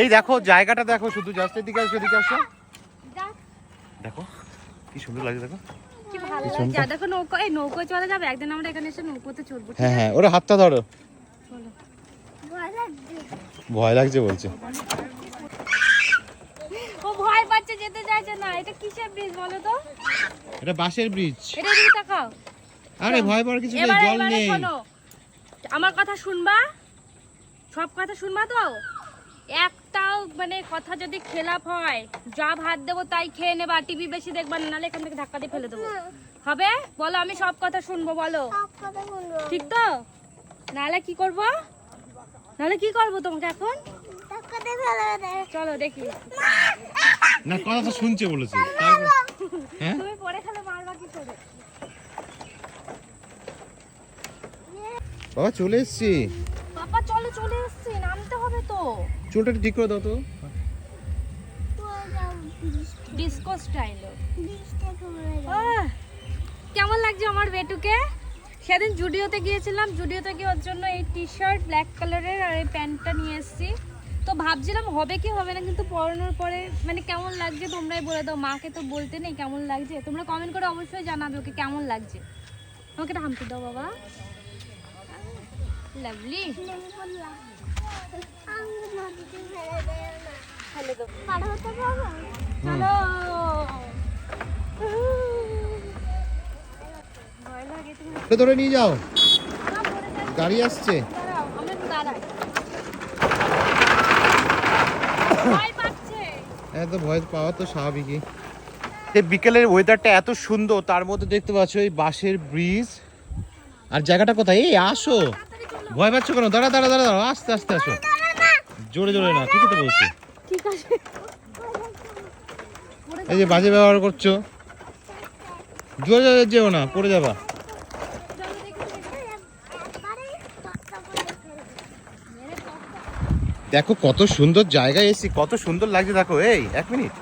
এই দেখো জায়গাটা দেখো শুধু জাস্ট এদিকে আসো এদিকে আসো। দেখো কি সুন্দর লাগছে দেখো। কি ভালো লাগছে। আর দেখো নৌকো এই নৌকো চলে যাবে একদিন আমরা এখানে এসে নৌকোতে চড়বো হ্যাঁ হ্যাঁ ওরা হাতটা ধরো। ভয় লাগছে। বলছে। ও ভয় পাচ্ছে যেতে চাইছে না। এটা কিসের ব্রিজ বলো তো? এটা বাঁশের ব্রিজ এটা দিকে তাকাও। আরে ভয় পাওয়ার কিছু নেই জল নেই। শোনো। আমার কথা শুনবা? সব কথা শুনবা তো? একটাও মানে কথা যদি খেলাপ হয় যা ভাত দেবো তাই খেয়ে নেবা টিভি বেশি দেখবা না নাহলে এখান থেকে ধাক্কা দিয়ে ফেলে দেবো। হবে? বলো আমি সব কথা শুনব বলো। ঠিক তো? নাহলে কি করব? নাহলে কি করব তোমাকে এখন? চলো দেখি। না কথা তো শুনছে বলেছে। হ্যাঁ? তুমি পরে খেলে মারবা কি করে? বাবা চলে এসছি। চলো এসছি নামতে হবে তো। চুলটা ঠিক করে দাও তো। ডিসকো স্টাইলে কেমন লাগছে আমার বেটুকে? সেদিন জুডিওতে গিয়েছিলাম জুডিওতে গিয়ে ওর জন্য এই টি শার্ট ব্ল্যাক কালারের আর এই প্যান্টটা নিয়ে এসেছি। তো ভাবছিলাম হবে কি হবে না কিন্তু পরানোর পরে মানে কেমন লাগছে তোমরাই বলে দাও। মাকে তো বলতে নেই কেমন লাগছে। তোমরা কমেন্ট করে অবশ্যই জানাবে ওকে কেমন লাগছে। আমাকে একটা হামতে দাও বাবা। লাভলি চলো ধরে নিয়ে যাও। গাড়ি আসছে। ভয় হ্যাঁ তো ভয় পাওয়া তো স্বাভাবিকই এই বিকেলের ওয়েদারটা এত সুন্দর তার মধ্যে দেখতে পাচ্ছ এই বাঁশের ব্রিজ আর জায়গাটা কোথায় এই আসো। ভয় পাচ্ছ কেন? দাঁড়া দাঁড়া দাঁড়া দাঁড়া আস্তে আস্তে আসো। জোরে জোরে না ঠিক তো বলছি। ঠিক আছে। এই যে বাজে ব্যবহার করছ। জোরে জোরে যেও না পড়ে যাবা। দেখো কত সুন্দর জায়গায় এসি কত সুন্দর লাগছে দেখো এই এক মিনিট।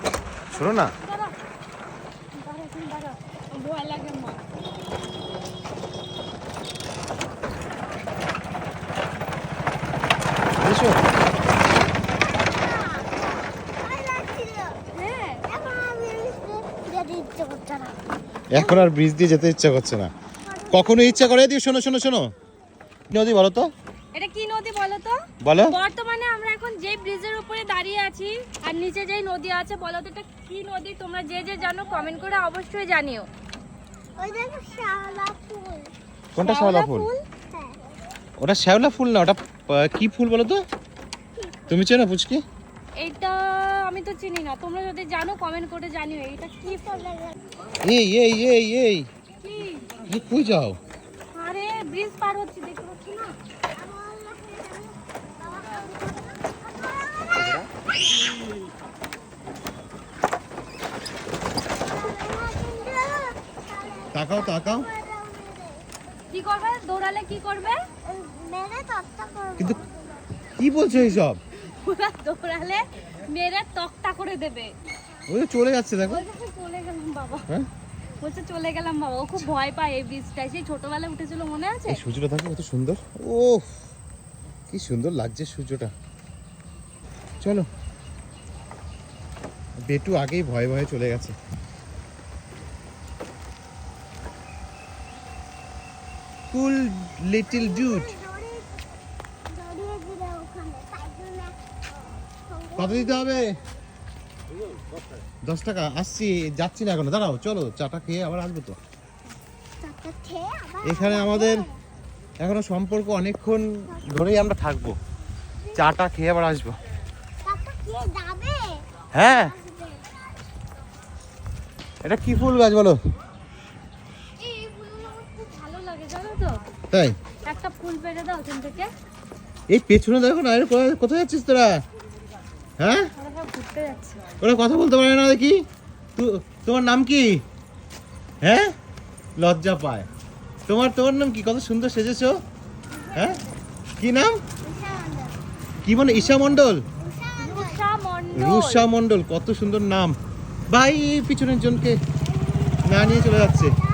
শোনো না দাঁড়াও। দাঁড়াও, তুমি দাঁড়াও। ভয় লাগে আমার। হ্যাঁ, এখন আর ব্রিজ দিয়ে যেতে ইচ্ছা করছে না। কখনো ইচ্ছা করে? দিও শোনো শোনো শোনো। নদী বলো তো? এটা কি নদী বলো তো? বলো। বর্তমানে আমরা এখন যে ব্রিজের উপরে দাঁড়িয়ে আছি আর নিচে যেই নদী আছে বলো তো এটা কি নদী? তোমরা যে যে জানো কমেন্ট করে অবশ্যই জানিও। কোনটা শ্যাওলা ফুল? ওটা শ্যাওলা ফুল না ওটা কি ফুল বলো তো? তুমি চেনো পুচকি? এইটা আমি তো চিনি না। তোমরা যদি জানো কমেন্ট করে জানিও। এটা কি ফল এই এই এই এই। কি? কই যাও? আরে ব্রিজ পার হচ্ছে দেখতে পাচ্ছ না। তাকাও তাকাও। কি করবে? দৌড়ালে কি করবে? কিন্তু কি বলছো এইসব? ওরা দৌড়ালে মেরে তক্তা করে দেবে। ওই চলে যাচ্ছে দেখো। চলে গেলাম বাবা। হ্যাঁ? বলছে চলে গেলাম বাবা। ও খুব ভয় পায় এই সেই ছোটবেলায় উঠেছিল মনে আছে? এই সূর্যটা দেখো কত সুন্দর। ও কি সুন্দর লাগছে সূর্যটা। চলো। বেটু আগেই ভয়ে ভয়ে চলে গেছে। কুল লিটল ডুড কত দিতে হবে? দশ টাকা। আসছি, যাচ্ছি না এখনও। দাঁড়াও, চলো, চাটা খেয়ে আবার আসব তো। এখানে আমাদের এখনও সম্পর্ক অনেকক্ষণ ধরেই আমরা থাকব। চাটা খেয়ে আবার আসব। হ্যাঁ। এটা কি ফুল গাছ বলো এই ফুলগুলো আমার খুব ভালো লাগে জানো তো তাই? একটা ফুল পেড়ে দাও ওখান থেকে। এই পেছনে দেখো না এর কোথায়- যাচ্ছিস তোরা? হ্যাঁ? ওরা কথা বলতে পারে না দেখি। তোমার নাম কি? হ্যাঁ? লজ্জা পায়। তোমার তোমার নাম কি? কত সুন্দর সেজেছো। হ্যাঁ? কি নাম? কি মানে? ঈশা মণ্ডল? রুষা মণ্ডল কত সুন্দর নাম। ভাই পিছনের জনকে না নিয়ে চলে যাচ্ছে।